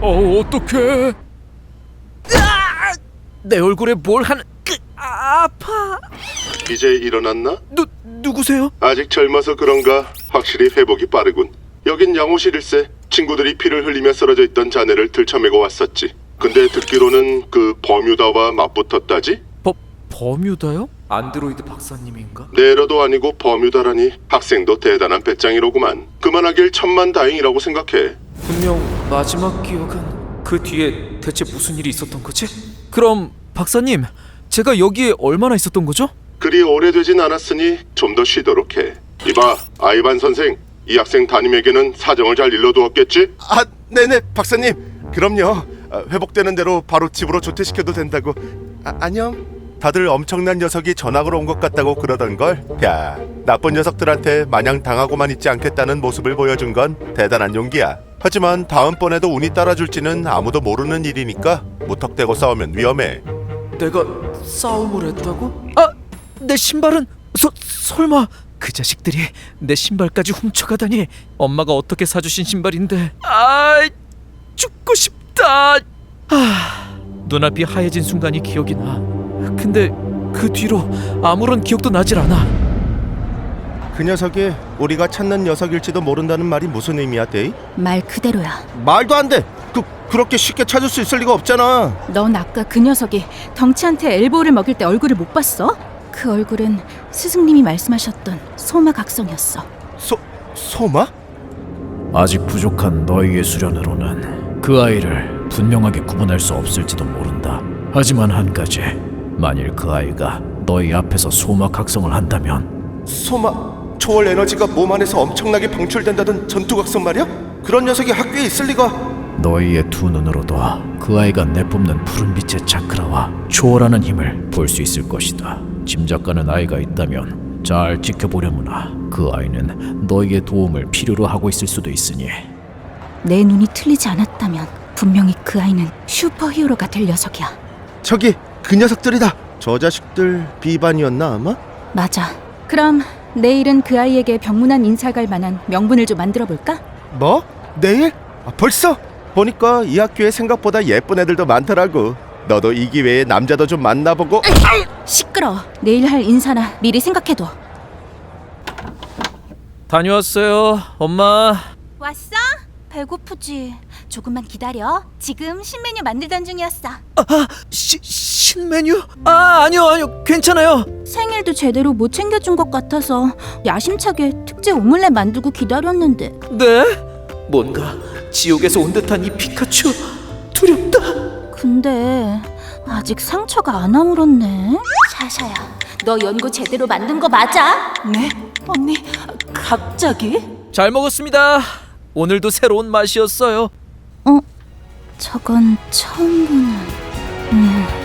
어 어떡해? 내 얼굴에 뭘 하는? 그, 아, 아파. 이제 일어났나? 누 누구세요? 아직 젊어서 그런가 확실히 회복이 빠르군. 여긴 양호실일세. 친구들이 피를 흘리며 쓰러져 있던 자네를 들쳐매고 왔었지. 근데 듣기로는 그 버뮤다와 맞붙었다지? 버 버뮤다요? 안드로이드 박사님인가? 네러도 아니고 버뮤다라니 학생도 대단한 배짱이로구만. 그만하길 천만 다행이라고 생각해. 분명 마지막 기억은 그 뒤에 대체 무슨 일이 있었던 거지? 그럼 박사님, 제가 여기에 얼마나 있었던 거죠? 그리 오래되진 않았으니 좀 더 쉬도록 해. 이봐, 아이반 선생. 이 학생 담임에게는 사정을 잘 일러두었겠지? 아, 네네 박사님. 그럼요. 아, 회복되는 대로 바로 집으로 조퇴시켜도 된다고. 아, 안녕. 다들 엄청난 녀석이 전학으로 온 것 같다고 그러던 걸. 야, 나쁜 녀석들한테 마냥 당하고만 있지 않겠다는 모습을 보여준 건 대단한 용기야. 하지만 다음번에도 운이 따라줄지는 아무도 모르는 일이니까 무턱대고 싸우면 위험해. 내가 싸움을 했다고? 아, 내 신발은 서, 설마 그 자식들이 내 신발까지 훔쳐가다니 엄마가 어떻게 사주신 신발인데 아 죽고 싶다 아 눈앞이 하얘진 순간이 기억이 나 근데 그 뒤로 아무런 기억도 나질 않아 그 녀석이 우리가 찾는 녀석일지도 모른다는 말이 무슨 의미야, 데이? 말 그대로야. 말도 안 돼. 그 그렇게 쉽게 찾을 수 있을 리가 없잖아. 넌 아까 그 녀석이 덩치한테 엘보를 먹일 때 얼굴을 못 봤어? 그 얼굴은 스승님이 말씀하셨던 소마 각성이었어. 소 소마? 아직 부족한 너희의 수련으로는 그 아이를 분명하게 구분할 수 없을지도 모른다. 하지만 한 가지, 만일 그 아이가 너희 앞에서 소막 각성을 한다면 소마 초월 에너지가 몸 안에서 엄청나게 방출된다던 전투각성 말이야? 그런 녀석이 학교에 있을 리가 너희의 두 눈으로도 그 아이가 내뿜는 푸른빛의 차크라와 초월하는 힘을 볼 수 있을 것이다. 짐작가는 아이가 있다면 잘 지켜보려무나 그 아이는 너희의 도움을 필요로 하고 있을 수도 있으니 내 눈이 틀리지 않았다면 분명히 그 아이는 슈퍼히어로가 될 녀석이야. 저기 그 녀석들이다 저 자식들 비반이었나 아마? 맞아. 그럼 내일은 그 아이에게 병문안 인사 갈 만한 명분을 좀 만들어 볼까? 뭐? 내일? 아, 벌써? 보니까 이 학교에 생각보다 예쁜 애들도 많더라고 너도 이 기회에 남자도 좀 만나보고 시끄러. 내일 할 인사나 미리 생각해둬. 다녀왔어요 엄마 왔어? 배고프지. 조금만 기다려. 지금 신메뉴 만들던 중이었어. 시, 신메뉴? 아 아니요 아니요 괜찮아요 생일도 제대로 못 챙겨준 것 같아서 야심차게 특제 오믈렛 만들고 기다렸는데 네? 뭔가 지옥에서 온 듯한 이 피카츄 두렵다 근데 아직 상처가 안 아물었네. 샤샤야, 너 연구 제대로 만든 거 맞아? 네? 언니 갑자기? 잘 먹었습니다 오늘도 새로운 맛이었어요 어? 저건 처음 보는. 음.